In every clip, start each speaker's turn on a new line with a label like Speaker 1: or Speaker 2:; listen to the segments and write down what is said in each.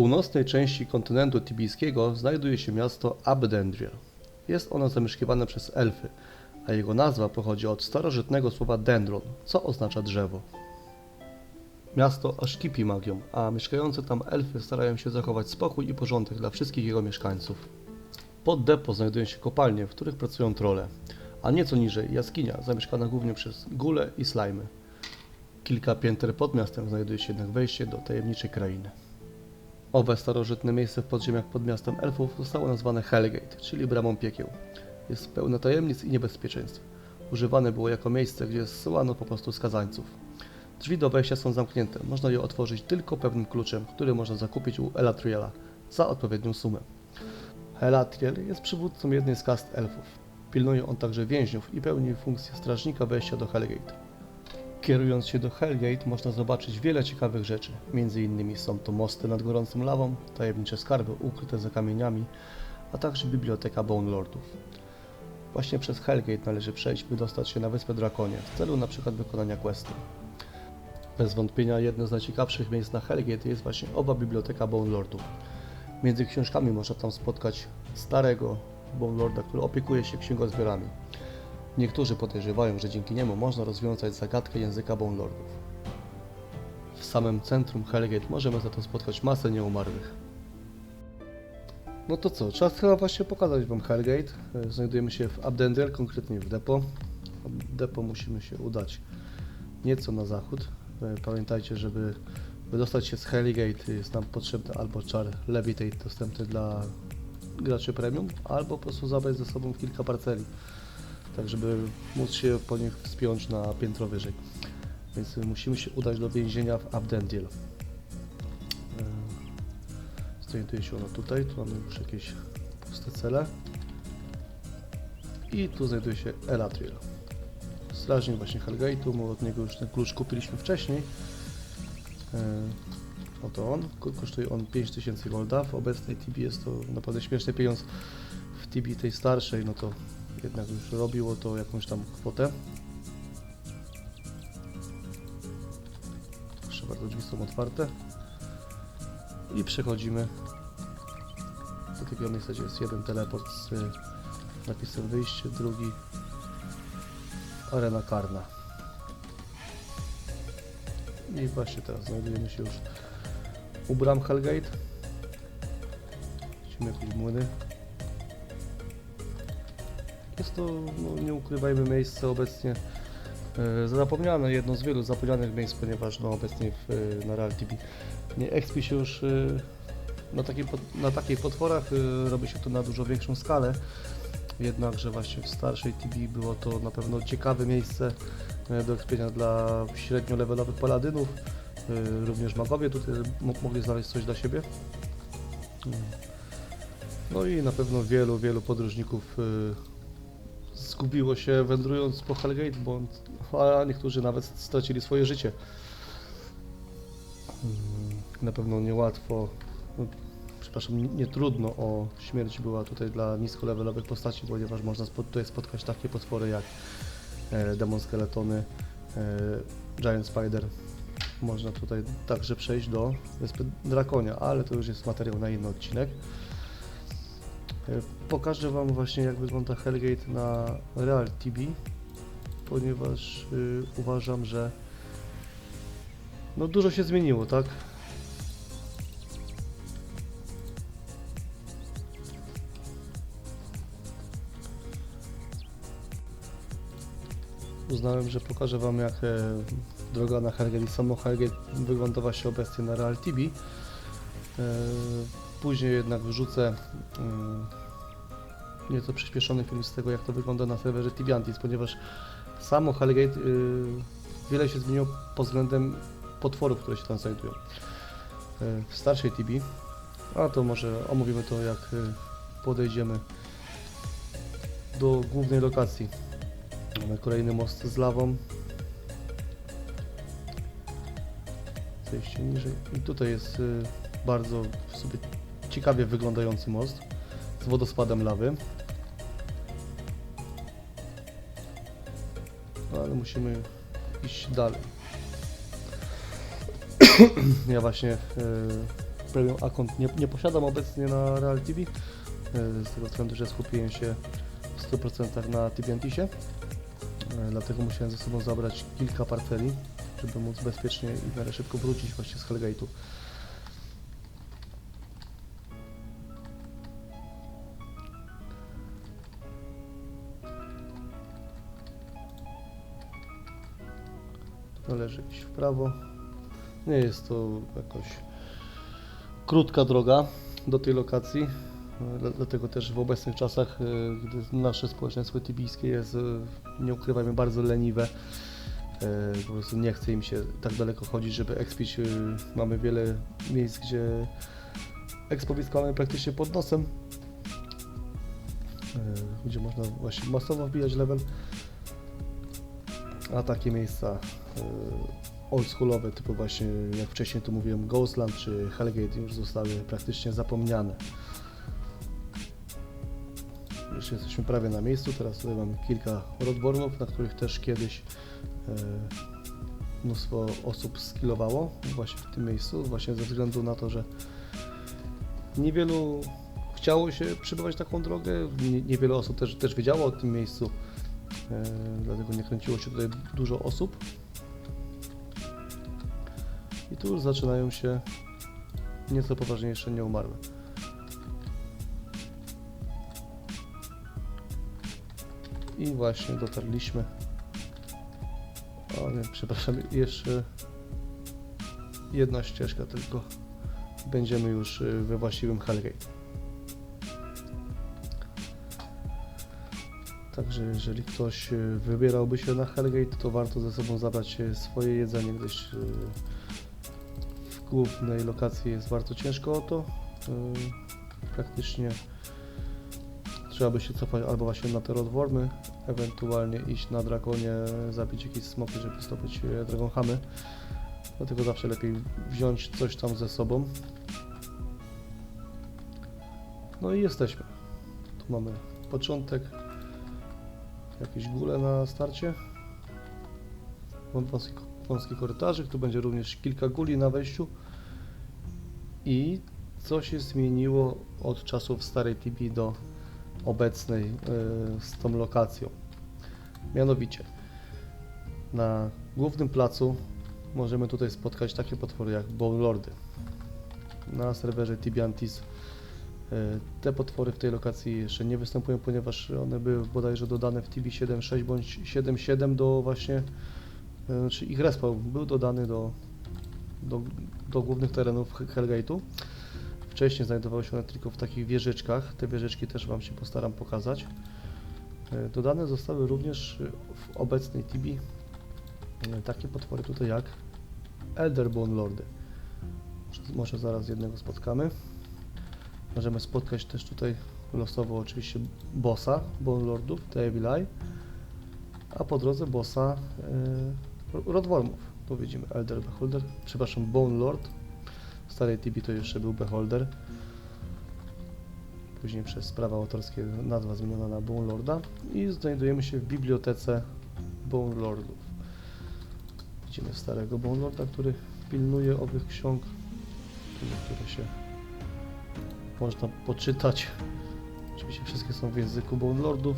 Speaker 1: północnej części kontynentu tibijskiego znajduje się miasto Abdendria. Jest ono zamieszkiwane przez elfy, a jego nazwa pochodzi od starożytnego słowa dendron, co oznacza drzewo. Miasto aż kipi magią, a mieszkające tam elfy starają się zachować spokój i porządek dla wszystkich jego mieszkańców. Pod depo znajdują się kopalnie, w których pracują trole, a nieco niżej jaskinia zamieszkana głównie przez gule i slajmy. Kilka pięter pod miastem znajduje się jednak wejście do tajemniczej krainy. Owe starożytne miejsce w podziemiach pod miastem elfów zostało nazwane Hellgate, czyli bramą piekieł. Jest pełne tajemnic i niebezpieczeństw. Używane było jako miejsce, gdzie zsyłano po prostu skazańców. Drzwi do wejścia są zamknięte, można je otworzyć tylko pewnym kluczem, który można zakupić u Elatriela za odpowiednią sumę. Elatriel jest przywódcą jednej z kast elfów. Pilnuje on także więźniów i pełni funkcję strażnika wejścia do Hellgate. Kierując się do Hellgate można zobaczyć wiele ciekawych rzeczy. Między innymi są to mosty nad gorącą lawą, tajemnicze skarby ukryte za kamieniami, a także biblioteka Bone Lordów. Właśnie przez Hellgate należy przejść, by dostać się na wyspę Drakonie, w celu np. wykonania questu. Bez wątpienia jedno z najciekawszych miejsc na Hellgate jest właśnie owa biblioteka Bone Lordów. Między książkami można tam spotkać starego Bone Lorda, który opiekuje się księgozbiorami. Niektórzy podejrzewają, że dzięki niemu można rozwiązać zagadkę języka Bone Lordów. W samym centrum Hellgate możemy za to spotkać masę nieumarłych. No to co, czas chyba właśnie pokazać Wam Hellgate. E, Znajdujemy się w Abdendel, konkretnie w depo. Depo musimy się udać nieco na zachód. E, Pamiętajcie, żeby wydostać się z Hellgate jest nam potrzebny albo czar Levitate dostępny dla graczy premium, albo po prostu zabrać ze sobą kilka parceli, tak żeby móc się po nich wspiąć na piętro wyżej. Więc musimy się udać do więzienia w Abdendiel. E, Znajduje się ono tutaj, tu mamy już jakieś puste cele. I tu znajduje się Elatriel. Strażnik właśnie Hellgate'u, my od niego już ten klucz kupiliśmy wcześniej. E, Oto on, Ko- kosztuje on 5000 golda, w obecnej TB jest to naprawdę śmieszny pieniądz. W TB tej starszej, no to jednak już robiło to jakąś tam kwotę. Proszę bardzo, drzwi są otwarte. I przechodzimy do takiego miejsca, gdzie jest jeden teleport z y, napisem wyjście, drugi arena karna. I właśnie teraz znajdujemy się już u bram Hellgate. Widzimy jakieś młyny. Jest to, no, nie ukrywajmy, miejsce obecnie e, zapomniane, jedno z wielu zapomnianych miejsc, ponieważ no, obecnie w, e, na Real TV nie expi się już e, na, pot- na takich potworach, robi się to na dużo większą skalę. Jednakże właśnie w starszej TV było to na pewno ciekawe miejsce do ekspienia dla średnio levelowych paladynów. Również magowie tutaj mo- mogli znaleźć coś dla siebie. No i na pewno wielu, wielu podróżników zgubiło się wędrując po Hellgate, bo, a niektórzy nawet stracili swoje życie. Mm, Na pewno niełatwo, no, przepraszam, nie, nie o śmierć była tutaj dla niskolevelowych postaci, ponieważ można spo, tutaj spotkać takie potwory jak e, Demon Skeletony, e, Giant Spider. Można tutaj także przejść do wyspy Drakonia, ale to już jest materiał na inny odcinek. E, Pokażę Wam właśnie jak wygląda Hellgate na Real TV, ponieważ y, uważam, że no dużo się zmieniło, tak? Uznałem, że pokażę Wam jak e, droga na Hellgate i samo Hellgate wygląda właśnie obecnie na Real TV. E, później jednak wrzucę y, nieco przyspieszony film z tego, jak to wygląda na serwerze Tibiantis, ponieważ samo Hellgate y, wiele się zmieniło pod względem potworów, które się tam znajdują. Y, w starszej TB, a to może omówimy to, jak y, podejdziemy do głównej lokacji. Mamy kolejny most z lawą. Zejście niżej. I tutaj jest y, bardzo sobie ciekawie wyglądający most z wodospadem lawy. Ale musimy iść dalej. ja właśnie y, Premium Account nie, nie posiadam obecnie na Real TV, e, z tego względu, że skupiłem się w 100% na TBNT-sie, e, dlatego musiałem ze sobą zabrać kilka parceli, żeby móc bezpiecznie i w miarę szybko wrócić właśnie z Hellgate'u. Należy iść w prawo. Nie jest to jakoś krótka droga do tej lokacji. dla- Dlatego też w obecnych czasach, e, gdy nasze społeczeństwo tibijskie jest, e, nie ukrywajmy, bardzo leniwe. e, Po prostu nie chce im się tak daleko chodzić, żeby expić. e, Mamy wiele miejsc, gdzie ekspowiska mamy praktycznie pod nosem, gdzie można właśnie masowo wbijać level. A takie miejsca oldschoolowe, typu właśnie jak wcześniej tu mówiłem Ghostland czy Hellgate już zostały praktycznie zapomniane. Już jesteśmy prawie na miejscu, teraz tutaj mamy kilka rodbornów, na których też kiedyś e, mnóstwo osób skillowało właśnie w tym miejscu, właśnie ze względu na to, że niewielu chciało się przybywać taką drogę, nie, niewiele osób też, też wiedziało o tym miejscu, e, dlatego nie kręciło się tutaj dużo osób. Tu zaczynają się nieco poważniejsze nieumarłe. I właśnie dotarliśmy. O nie, przepraszam, jeszcze jedna ścieżka tylko. Będziemy już y, we właściwym Hellgate. Także jeżeli ktoś y, wybierałby się na Hellgate, to warto ze sobą zabrać y, swoje jedzenie, gdyż głównej lokacji jest bardzo ciężko o to. Y, Praktycznie trzeba by się cofać albo właśnie na te rodwormy, ewentualnie iść na dragonie, zabić jakieś smoki, żeby zdobyć e, dragonhamy. Dlatego zawsze lepiej wziąć coś tam ze sobą. No i jesteśmy. Tu mamy początek. Jakieś góle na starcie. Wą- Wąski, wąski korytarzyk. Tu będzie również kilka guli na wejściu. I co się zmieniło od czasów starej TB do obecnej y, z tą lokacją. Mianowicie na głównym placu możemy tutaj spotkać takie potwory jak Bone Lordy. Na serwerze Tibiantis y, te potwory w tej lokacji jeszcze nie występują, ponieważ one były bodajże dodane w TB 7.6 bądź 7.7 do właśnie, y, znaczy ich respawn był dodany do, do, do głównych terenów Hellgate'u. Wcześniej znajdowały się one tylko w takich wieżyczkach. Te wieżyczki też Wam się postaram pokazać. E, Dodane zostały również e, w obecnej TB e, takie potwory tutaj jak Elderbone Lordy. Może- zaraz jednego spotkamy. Możemy spotkać też tutaj losowo oczywiście bossa Bone Lordów, The Evil Eye, a po drodze bossa e, Rodwormów. Tu widzimy Elder Beholder, przepraszam, Bone Lord, w starej TB to jeszcze był Beholder. Później przez prawa autorskie nazwa zmieniona na Bone Lorda i znajdujemy się w bibliotece Bone Lordów. Widzimy starego Bone Lorda, który pilnuje owych ksiąg, które się można poczytać. Oczywiście wszystkie są w języku Bone Lordów.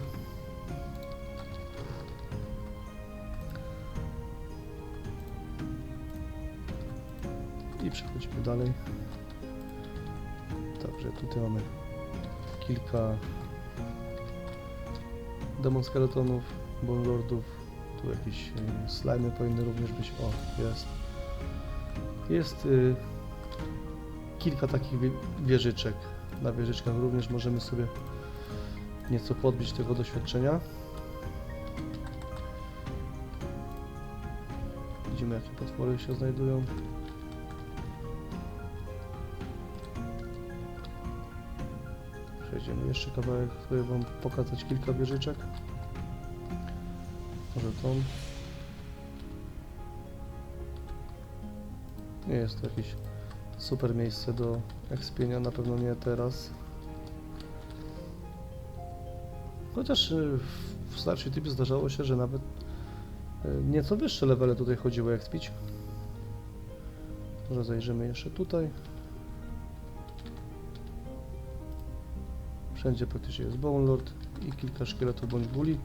Speaker 1: Przechodzimy dalej. Także tutaj mamy kilka demon skeletonów, bone lordów. Tu jakieś y, slimy powinny również być. O, jest. Jest y, kilka takich wie- wieżyczek. Na wieżyczkach również możemy sobie nieco podbić tego doświadczenia. Widzimy jakie potwory się znajdują. Przejdziemy jeszcze kawałek, żeby Wam pokazać kilka wieżyczek. Może tą. Nie jest to jakieś super miejsce do ekspienia, na pewno nie teraz. Chociaż y, w- starszej typie zdarzało się, że nawet y, nieco wyższe levele tutaj chodziło ekspić. Może zajrzymy jeszcze tutaj. Wszędzie praktycznie jest Bone Lord i kilka szkieletów bądź guli.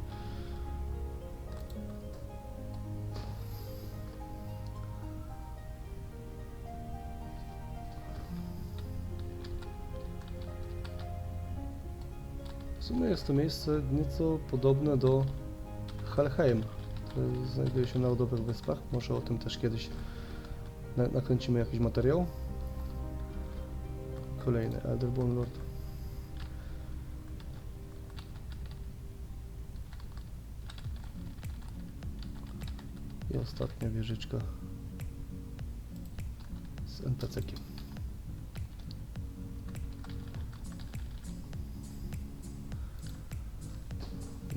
Speaker 1: W sumie jest to miejsce nieco podobne do Helheim. To znajduje się na Lodowych Wyspach. Może o tym też kiedyś na nakręcimy jakiś materiał. Kolejny Elderborn Lord. I ostatnia wieżyczka z NPC-kiem.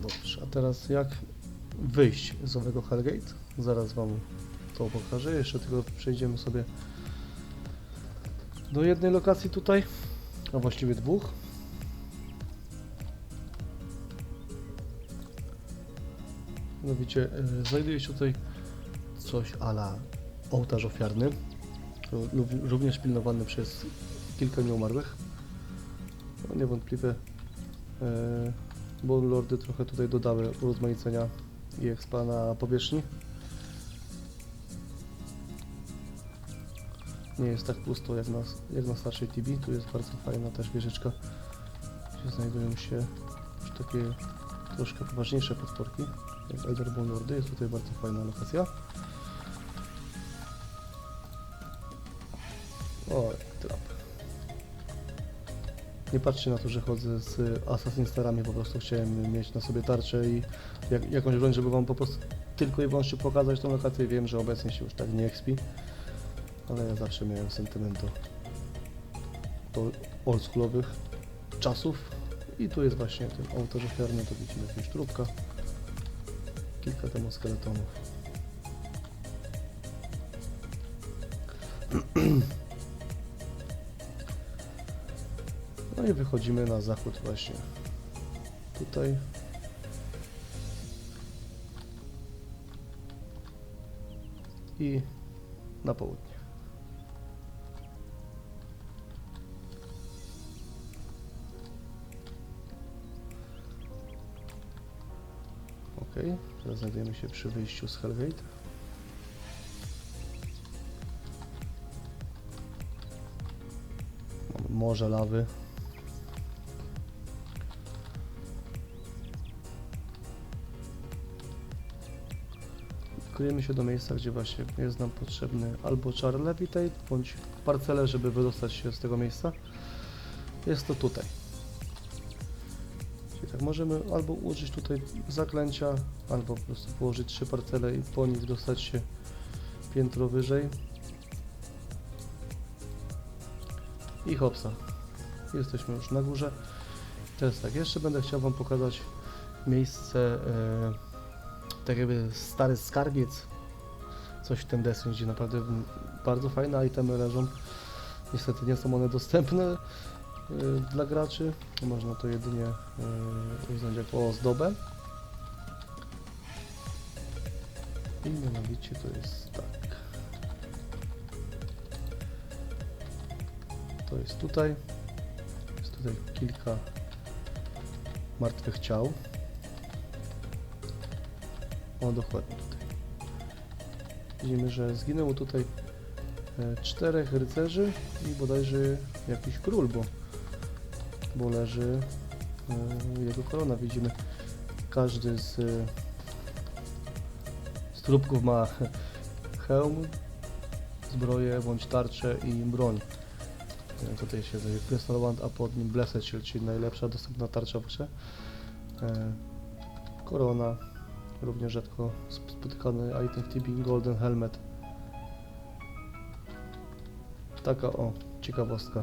Speaker 1: Dobrze, a teraz jak wyjść z owego Hellgate? Zaraz Wam to pokażę. Jeszcze tylko przejdziemy sobie do jednej lokacji tutaj, a właściwie dwóch. Mianowicie e, znajduje się tutaj coś ala ołtarz ofiarny, również pilnowany przez kilka nieumarłych. No, niewątpliwie e, Bone Lordy trochę tutaj dodały urozmaicenia i expa na powierzchni. Nie jest tak pusto jak na, jak na starszej TB. Tu jest bardzo fajna też wieżyczka, gdzie znajdują się już takie troszkę poważniejsze potworki, jak Elderbone Lordy. Jest tutaj bardzo fajna lokacja. O, trap. Nie patrzcie na to, że chodzę z Assassin Starami, po prostu chciałem mieć na sobie tarczę i jak, jakąś broń, żeby wam po prostu tylko i wyłącznie pokazać tą lokację. Wiem, że obecnie się już tak nie expi, ale ja zawsze miałem sentyment do, oldschoolowych czasów i tu jest właśnie ten ołtarz ofiarny, to widzimy jakieś trupka, kilka demoskeletonów. No wychodzimy na zachód właśnie tutaj. I na południe. Ok, teraz znajdujemy się przy wyjściu z Hellgate. Mamy morze lawy. Kryjemy się do miejsca, gdzie właśnie jest nam potrzebny albo czar levitate, bądź parcele, żeby wydostać się z tego miejsca. Jest to tutaj. Czyli tak możemy albo użyć tutaj zaklęcia, albo po prostu położyć trzy parcele i po nich dostać się piętro wyżej. I hopsa. Jesteśmy już na górze. Teraz tak, jeszcze będę chciał Wam pokazać miejsce, e, tak jakby stary skarbiec, coś w tym deseń, gdzie naprawdę bardzo fajne itemy leżą. Niestety nie są one dostępne e, dla graczy. Można to jedynie e, uznać jako ozdobę. I mianowicie to jest tak. To jest tutaj. Jest tutaj kilka martwych ciał. O, dokładnie tutaj. Widzimy, że zginęło tutaj e, czterech rycerzy i bodajże jakiś król, bo, bo leży e, jego korona. Widzimy, każdy z, e, z trupków ma hełm, zbroję bądź tarczę i broń. Tutaj się daje Crystal Wand, a pod nim Blessed Shield, czyli najlepsza dostępna tarcza w grze. Korona, również rzadko sp- spotykany item w TB, Golden Helmet. Taka o, ciekawostka.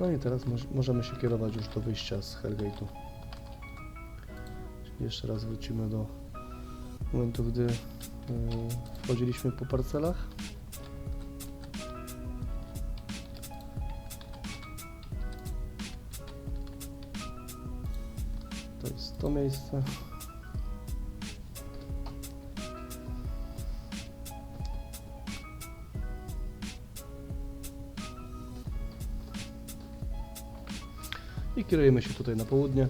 Speaker 1: No i teraz moż- możemy się kierować już do wyjścia z Hellgate'u. Jeszcze raz wrócimy do momentu, gdy yy, wchodziliśmy po parcelach. To miejsce. i kierujemy się tutaj na południe.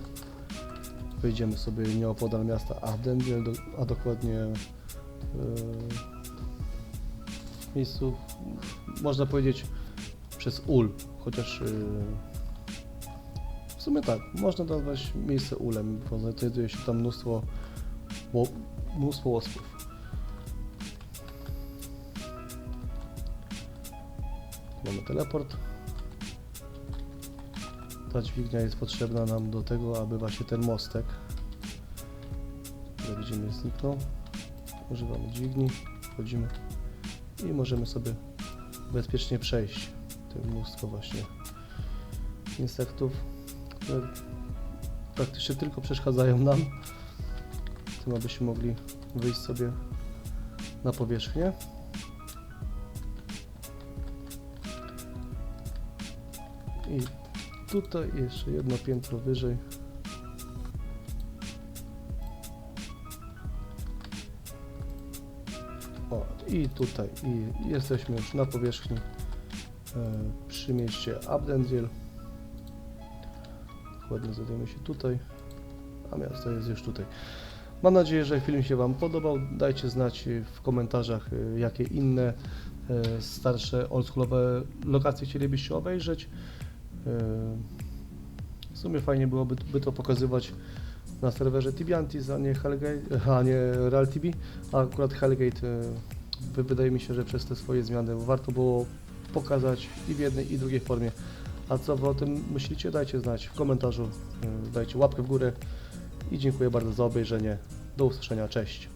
Speaker 1: Wejdziemy sobie nieopodal miasta Ardendiel, do, a dokładnie w miejscu, można powiedzieć, przez Ul, chociaż e, w sumie tak, można nazwać miejsce Ulem, bo znajduje się tam mnóstwo, ło, mnóstwo łospów. Mamy teleport. Ta dźwignia jest potrzebna nam do tego, aby właśnie ten mostek, który widzimy zniknął. Używamy dźwigni, wchodzimy i możemy sobie bezpiecznie przejść. To mnóstwo właśnie insektów, które praktycznie tylko przeszkadzają nam, tym abyśmy mogli wyjść sobie na powierzchnię. I tutaj jeszcze jedno piętro wyżej. O, i tutaj, i jesteśmy już na powierzchni e, przy mieście Abdendiel. Dokładnie znajdujemy się tutaj, a miasto jest już tutaj. Mam nadzieję, że film się Wam podobał. Dajcie znać w komentarzach, e, jakie inne e, starsze, oldschoolowe lokacje chcielibyście obejrzeć. E, W sumie fajnie byłoby by to pokazywać na serwerze Tibiantis, a nie, a nie Real a akurat Hellgate wy- wydaje mi się, że przez te swoje zmiany warto było pokazać i w jednej i drugiej formie. A co Wy o tym myślicie? Dajcie znać w komentarzu, e, dajcie łapkę w górę i dziękuję bardzo za obejrzenie. Do usłyszenia, cześć.